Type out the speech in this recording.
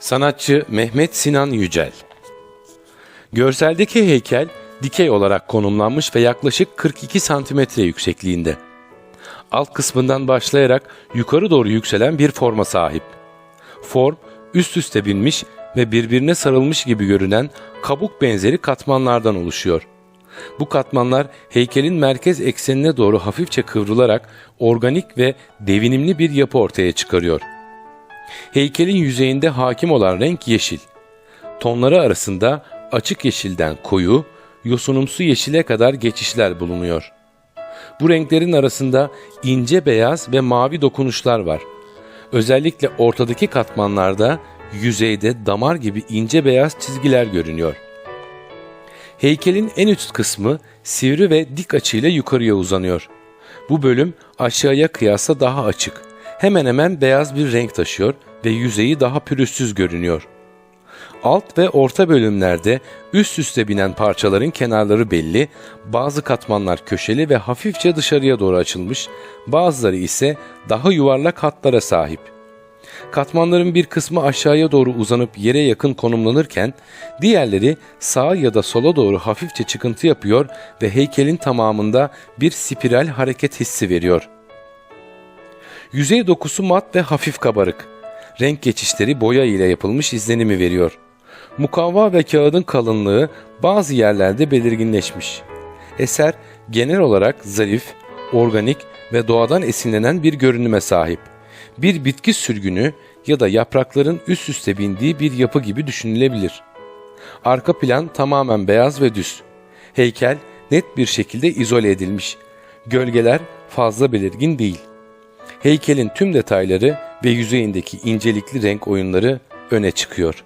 Sanatçı Mehmet Sinan Yücel Görseldeki heykel dikey olarak konumlanmış ve yaklaşık 42 santimetre yüksekliğinde. Alt kısmından başlayarak yukarı doğru yükselen bir forma sahip. Form üst üste binmiş ve birbirine sarılmış gibi görünen kabuk benzeri katmanlardan oluşuyor. Bu katmanlar heykelin merkez eksenine doğru hafifçe kıvrılarak organik ve devinimli bir yapı ortaya çıkarıyor. Heykelin yüzeyinde hakim olan renk yeşil. Tonları arasında açık yeşilden koyu, yosunumsu yeşile kadar geçişler bulunuyor. Bu renklerin arasında ince beyaz ve mavi dokunuşlar var. Özellikle ortadaki katmanlarda yüzeyde damar gibi ince beyaz çizgiler görünüyor. Heykelin en üst kısmı sivri ve dik açıyla yukarıya uzanıyor. Bu bölüm aşağıya kıyasla daha açık. Hemen hemen beyaz bir renk taşıyor ve yüzeyi daha pürüzsüz görünüyor. Alt ve orta bölümlerde üst üste binen parçaların kenarları belli, bazı katmanlar köşeli ve hafifçe dışarıya doğru açılmış, bazıları ise daha yuvarlak hatlara sahip. Katmanların bir kısmı aşağıya doğru uzanıp yere yakın konumlanırken diğerleri sağa ya da sola doğru hafifçe çıkıntı yapıyor ve heykelin tamamında bir spiral hareket hissi veriyor. Yüzey dokusu mat ve hafif kabarık. Renk geçişleri boya ile yapılmış izlenimi veriyor. Mukavva ve kağıdın kalınlığı bazı yerlerde belirginleşmiş. Eser genel olarak zarif, organik ve doğadan esinlenen bir görünüme sahip. Bir bitki sürgünü ya da yaprakların üst üste bindiği bir yapı gibi düşünülebilir. Arka plan tamamen beyaz ve düz. Heykel net bir şekilde izole edilmiş. Gölgeler fazla belirgin değil. Heykelin tüm detayları ve yüzeyindeki incelikli renk oyunları öne çıkıyor.